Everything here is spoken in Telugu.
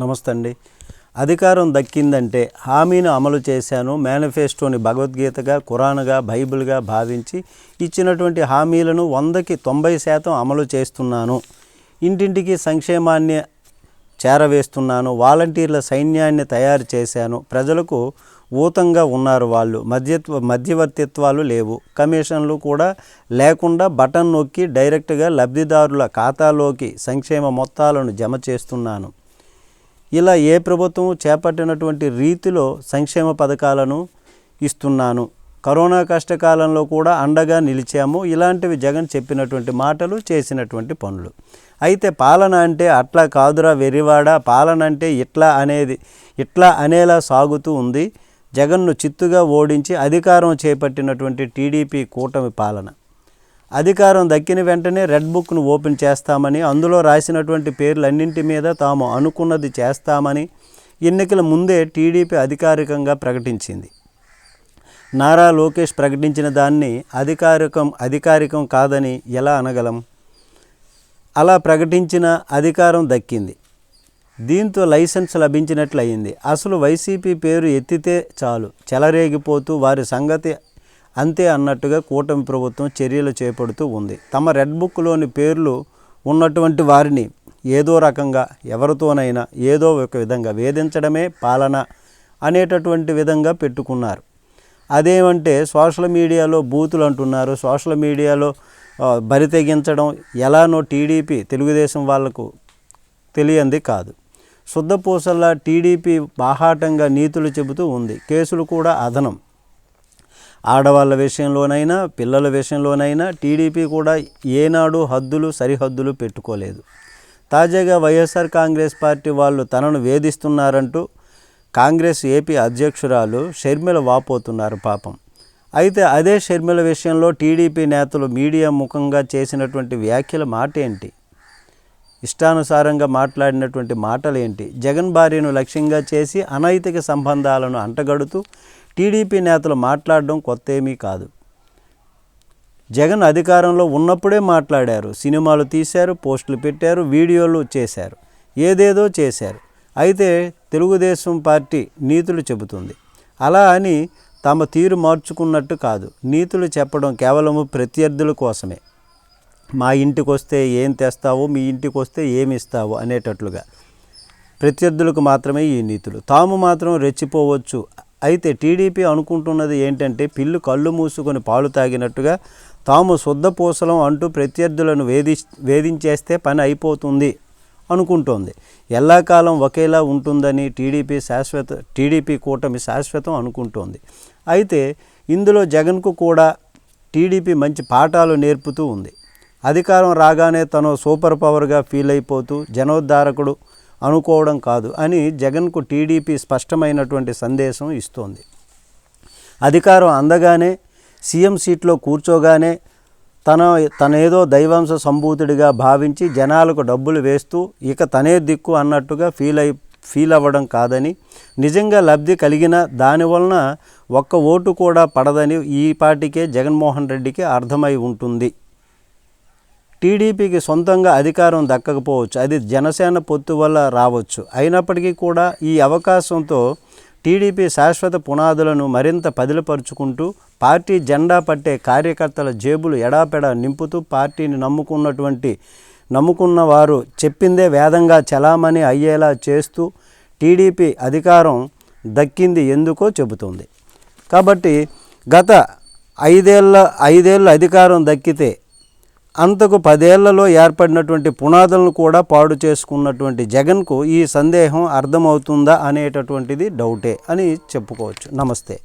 నమస్తే అండి అధికారం దక్కిందంటే హామీని అమలు చేశాను మేనిఫెస్టోని భగవద్గీతగా ఖురాన్గా బైబిల్గా భావించి ఇచ్చినటువంటి హామీలను వందకి తొంభై శాతం అమలు చేస్తున్నాను. ఇంటింటికి సంక్షేమాన్ని చేరవేస్తున్నాను వాలంటీర్ల సైన్యాన్ని తయారు చేశాను. ప్రజలకు ఊతంగా ఉన్నారు వాళ్ళు మధ్యత్వ మధ్యవర్తిత్వాలు లేవు. కమిషన్లు కూడా లేకుండా బటన్ నొక్కి డైరెక్ట్గా లబ్ధిదారుల ఖాతాలోకి సంక్షేమ మొత్తాలను జమ చేస్తున్నాను. ఇలా ఏ ప్రభుత్వం చేపట్టినటువంటి రీతిలో సంక్షేమ పథకాలను ఇస్తున్నాను. కరోనా కష్టకాలంలో కూడా అండగా నిలిచాము. ఇలాంటివి జగన్ చెప్పినటువంటి మాటలు చేసినటువంటి పనులు. అయితే పాలన అంటే అట్లా కాదురా వెరివాడ పాలన అంటే ఇట్లా అనేది ఇట్లా అనేలా సాగుతూ ఉంది. జగన్ను చిత్తుగా ఓడించి అధికారం చేపట్టినటువంటి టీడీపీ కూటమి పాలన. అధికారం దక్కిన వెంటనే రెడ్ బుక్ను ఓపెన్ చేస్తామని అందులో రాసినటువంటి పేర్లన్నింటి మీద తాము అనుకున్నది చేస్తామని ఎన్నికల ముందే టీడీపీ అధికారికంగా ప్రకటించింది. నారా లోకేష్ ప్రకటించిన దాన్ని అధికారికం అధికారికం కాదని ఎలా అనగలం? అలా ప్రకటించిన అధికారం దక్కింది. దీంతో లైసెన్స్ లభించినట్లయింది. అసలు వైసీపీ పేరు ఎత్తితే చాలు చెలరేగిపోతూ వారి సంగతి అంతే అన్నట్టుగా కూటమి ప్రభుత్వం చర్యలు చేపడుతూ ఉంది. తమ రెడ్ బుక్లోని పేర్లు ఉన్నటువంటి వారిని ఏదో రకంగా ఎవరితోనైనా ఏదో ఒక విధంగా వేధించడమే పాలన అనేటటువంటి విధంగా పెట్టుకున్నారు. అదేమంటే సోషల్ మీడియాలో బూతులు అంటున్నారు. సోషల్ మీడియాలో బరి తెగించడం ఎలానో టీడీపీ తెలుగుదేశం వాళ్ళకు తెలియంది కాదు. శుద్ధపూసల్లా టీడీపీ బాహాటంగా నీతులు చెబుతూ ఉంది. కేసులు కూడా అదనం. ఆడవాళ్ళ విషయంలోనైనా పిల్లల విషయంలోనైనా టీడీపీ కూడా ఏనాడు హద్దులు సరిహద్దులు పెట్టుకోలేదు. తాజాగా వైఎస్ఆర్ కాంగ్రెస్ పార్టీ వాళ్ళు తనను వేధిస్తున్నారంటూ కాంగ్రెస్ ఏపీ అధ్యక్షురాలు షర్మిల వాపోతున్నారు పాపం. అయితే అదే షర్మిల విషయంలో టీడీపీ నేతలు మీడియా ముఖంగా చేసినటువంటి వ్యాఖ్యల మాట ఏంటి ఇష్టానుసారంగా మాట్లాడినటువంటి మాటలు ఏంటి జగన్ భార్యను లక్ష్యంగా చేసి అనైతిక సంబంధాలను అంటగడుతూ టీడీపీ నేతలు మాట్లాడడం కొత్త ఏమీ కాదు. జగన్ అధికారంలో ఉన్నప్పుడే మాట్లాడారు. సినిమాలు తీశారు పోస్టులు పెట్టారు వీడియోలు చేశారు. ఏదేదో చేశారు. అయితే తెలుగుదేశం పార్టీ నీతులు చెబుతుంది. అలా అని తమ తీరు మార్చుకున్నట్టు కాదు. నీతులు చెప్పడం కేవలము ప్రత్యర్థుల కోసమే. మా ఇంటికి వస్తే ఏం తెస్తావు? మీ ఇంటికి వస్తే ఏమి ఇస్తావు? అనేటట్లుగా. ప్రత్యర్థులకు మాత్రమే ఈ నీతులు. తాము మాత్రం రెచ్చిపోవచ్చు. అయితే టీడీపీ అనుకుంటున్నది ఏంటంటే పిల్లు కళ్ళు మూసుకొని పాలు తాగినట్టుగా తాము శుద్ధ పూసలం అంటూ ప్రత్యర్థులను వేధి వేధించేస్తే పని అయిపోతుంది అనుకుంటోంది. ఎల్లాకాలం ఒకేలా ఉంటుందని టీడీపీ శాశ్వత టీడీపీ కూటమి శాశ్వతం అనుకుంటోంది. అయితే ఇందులో జగన్కు కూడా టీడీపీ మంచి పాఠాలు నేర్పుతూ ఉంది. అధికారం రాగానే తను సూపర్ పవర్గా ఫీల్ అయిపోతూ జనోద్ధారకుడు అనుకోవడం కాదు అని జగన్కు టీడీపీ స్పష్టమైనటువంటి సందేశం ఇస్తోంది. అధికారం అందగానే సీఎం సీట్లో కూర్చోగానే తన తనేదో దైవాంశ సంభూతుడిగా భావించి జనాలకు డబ్బులు వేస్తూ ఇక తనే దిక్కు అన్నట్టుగా ఫీల్ అయి ఫీల్ అవ్వడం కాదని నిజంగా లబ్ధి కలిగిన దానివలన ఒక్క ఓటు కూడా పడదని ఈ పాటికే జగన్మోహన్ రెడ్డికి అర్థమై ఉంటుంది. టీడీపీకి సొంతంగా అధికారం దక్కకపోవచ్చు. అది జనసేన పొత్తు వల్ల రావచ్చు. అయినప్పటికీ కూడా ఈ అవకాశంతో టీడీపీ శాశ్వత పునాదులను మరింత పదిలపరుచుకుంటూ పార్టీ జెండా పట్టే కార్యకర్తల జేబులు ఎడాపెడా నింపుతూ పార్టీని నమ్ముకున్నటువంటి నమ్ముకున్న వారు చెప్పిందే వేదంగా చలామణి అయ్యేలా చేస్తూ టీడీపీ అధికారం దక్కింది ఎందుకో చెబుతుంది. కాబట్టి గత ఐదేళ్ళ ఐదేళ్ళ అధికారం దక్కితే అంతకు పదేళ్ళలో ఏర్పడినటువంటి పునాదులను కూడా పాడు చేసుకున్నటువంటి జగన్కు ఈ సందేహం అర్థమవుతుందా అనేటటువంటిది డౌటే అని చెప్పుకోవచ్చు. నమస్తే.